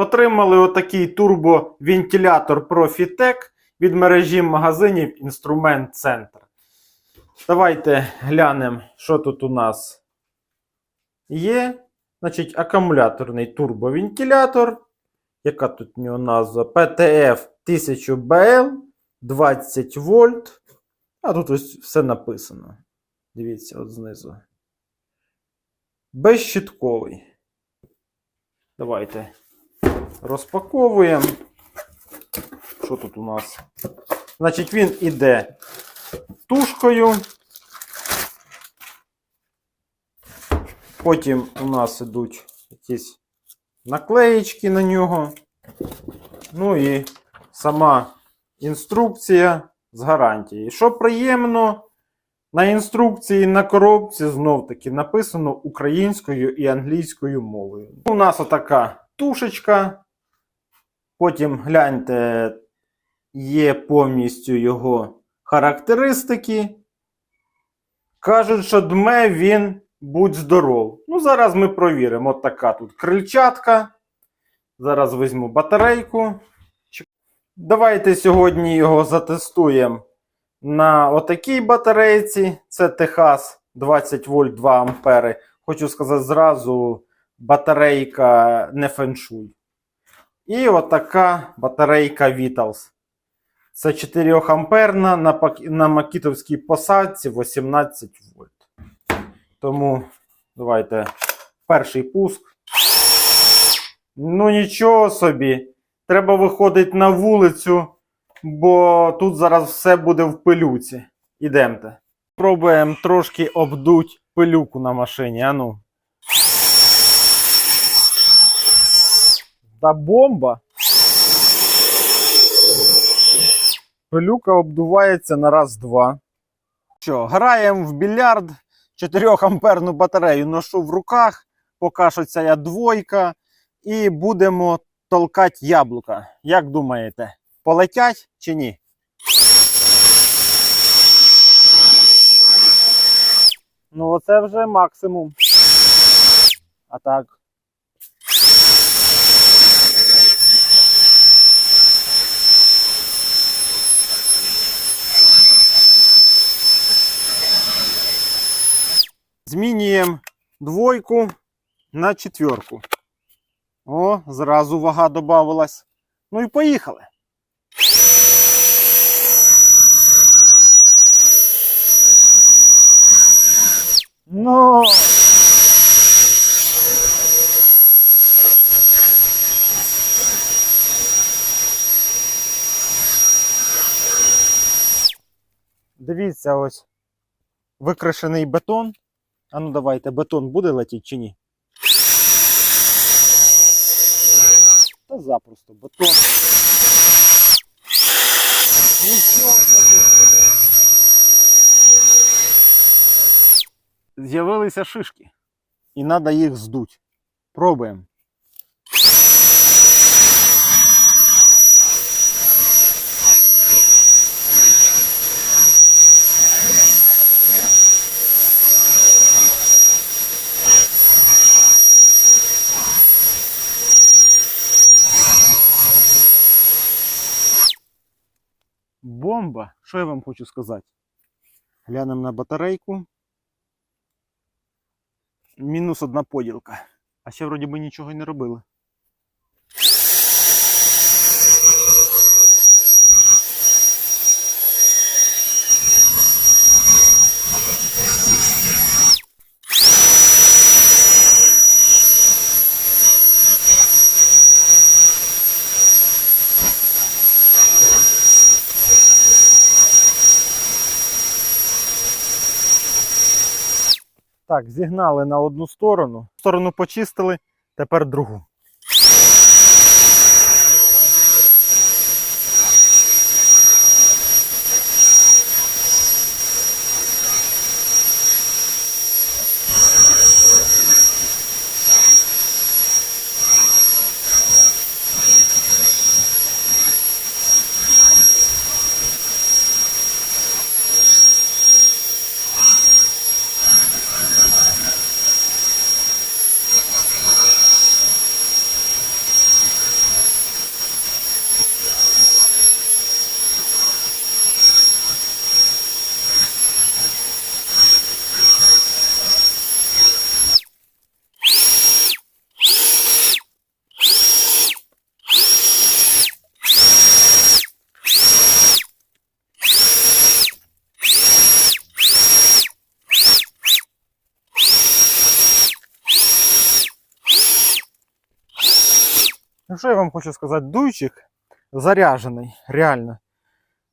Отримали отакий турбовентилятор Profitec від мережі магазинів Інструмент Центр. Давайте глянемо, що тут у нас є. Значить, акумуляторний турбовентилятор. Яка тут у нього назва? PTF 1000BL 20 вольт. А тут ось все написано. Дивіться, от знизу. Безщитковий. Давайте розпаковуємо. Що тут у нас? Значить, він іде тушкою. Потім у нас ідуть якісь наклеїчки на нього. Ну і сама інструкція з гарантією. Що приємно, на інструкції на коробці знов таки написано українською і англійською мовою. У нас отака тушечка. Потім гляньте, є повністю його характеристики. Кажуть, що дме він будь здоров. Ну, зараз ми провіримо. От така тут крильчатка. Зараз візьму батарейку. Давайте сьогодні його затестуємо на отакій батарейці. Це Техас 20 вольт 2 ампери. Хочу сказати зразу, батарейка не феншуй. І отака батарейка Vitals. Це 4 амперна на, пак- на макітовській посадці 18 вольт. Тому давайте перший пуск. Ну нічого собі. Треба виходити на вулицю, бо тут зараз все буде в пилюці. Ідемте. Пробуємо трошки обдуть пилюку на машині. Ану. Та бомба. Пилюка обдувається на раз-два. Що, граємо в більярд 4 амперну батарею ношу в руках, поки що ця я двойка, і будемо толкати яблука. Як думаєте, полетять чи ні? Ну, оце вже максимум. А так. Змінюємо двойку на четверку. О, зразу вага додавалась. Ну і поїхали. Ну. Дивіться, ось викрашений бетон. А ну давайте, бетон буде летіти чи ні? Та запросто бетон. З'явилися шишки. І треба їх здуть. Пробуємо. Бомба! Що я вам хочу сказати? Глянемо на батарейку. Мінус одна поділка. А ще вроді би нічого не робили. Так, зігнали на одну сторону. Сторону почистили, тепер другу. Ну, що я вам хочу сказати? Дуйчик заряджений, реально.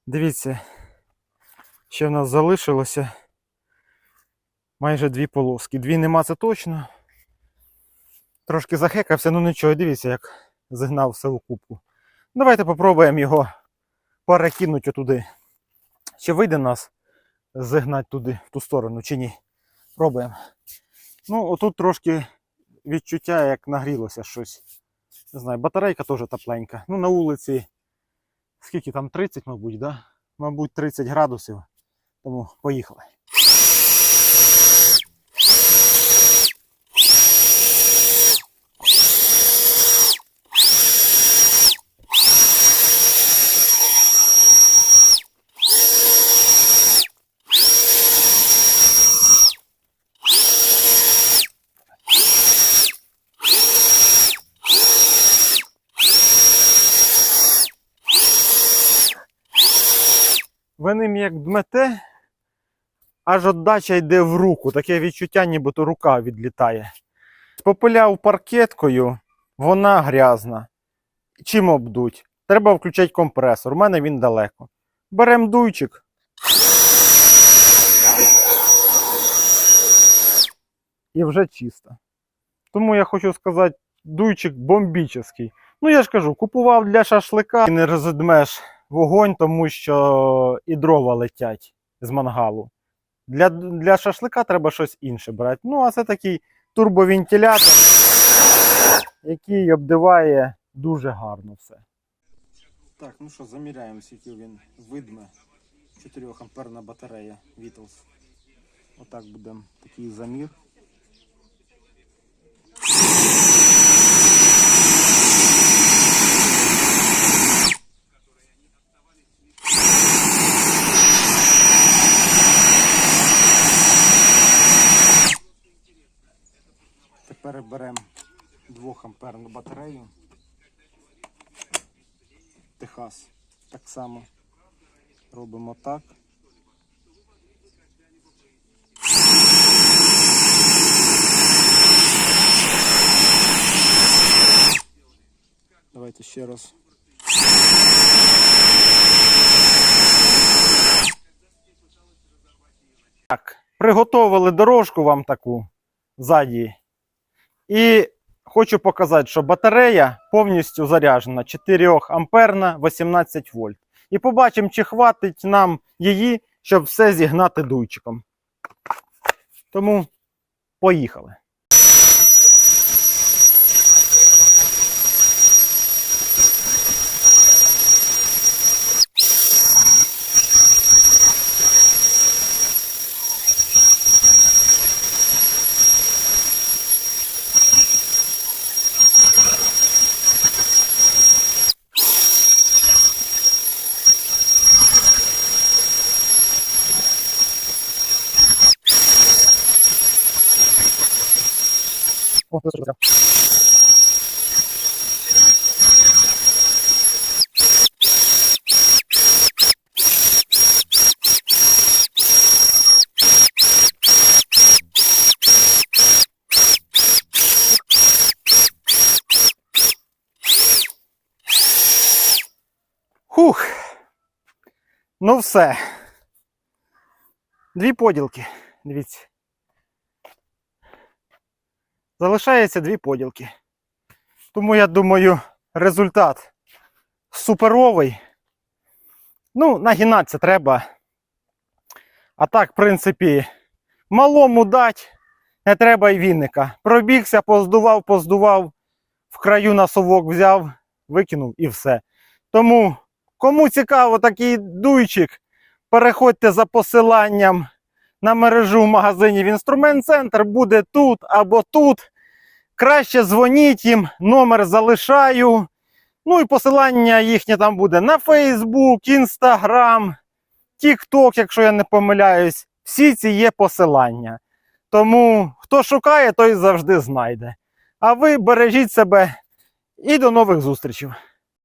Дивіться, ще в нас залишилося майже дві полоски. Дві нема це точно. Трошки захекався, ну нічого, дивіться, як зігнав все у кубку. Давайте попробуємо його перекинути туди. Чи вийде нас зігнати туди, в ту сторону, чи ні. Пробуємо. Ну, отут трошки відчуття, як нагрілося щось. Не знаю, батарейка теж тепленька. Ну, на вулиці, скільки там, 30, мабуть, да? Мабуть, 30 градусів. Тому поїхали. Ви ним як дмете, аж отдача йде в руку. Таке відчуття, нібито рука відлітає. Попиляв паркеткою, вона грязна. Чим обдуть? Треба включати компресор. У мене він далеко. Берем дуйчик. І вже чисто. Тому я хочу сказати, дуйчик бомбічний. Ну я ж кажу, купував для шашлика і не розідмеш вогонь, тому що і дрова летять з мангалу. Для, для шашлика треба щось інше брати. Ну, а це такий турбовентилятор, який обдиває дуже гарно все. Так, ну що, заміряємо, скільки він видме. 4 амперна батарея Beatles. Отак будемо такий замір. Тепер беремо 2 амперну батарею. Техас. Так само робимо так. Давайте ще раз. Так, приготовили дорожку вам таку ззаді. І хочу показати, що батарея повністю заряджена 4 амперна 18 вольт. І побачимо, чи хватить нам її, щоб все зігнати дуйчиком. Тому поїхали. О, тут прям. Хух. Ну все. Дві поділки. Дивіться. Залишається дві поділки. Тому я думаю, результат суперовий. Ну, нагинатися треба. А так, в принципі, малому дать, не треба й вінника. Пробігся, поздував, поздував, в краю на совок взяв, викинув і все. Тому, кому цікаво такий дуйчик, переходьте за посиланням на мережу в магазині в інструмент центр буде тут або тут. Краще дзвоніть їм, номер залишаю. Ну і посилання їхнє там буде на Facebook, Instagram, TikTok, якщо я не помиляюсь. Всі ці є посилання. Тому хто шукає, той завжди знайде. А ви бережіть себе і до нових зустрічей.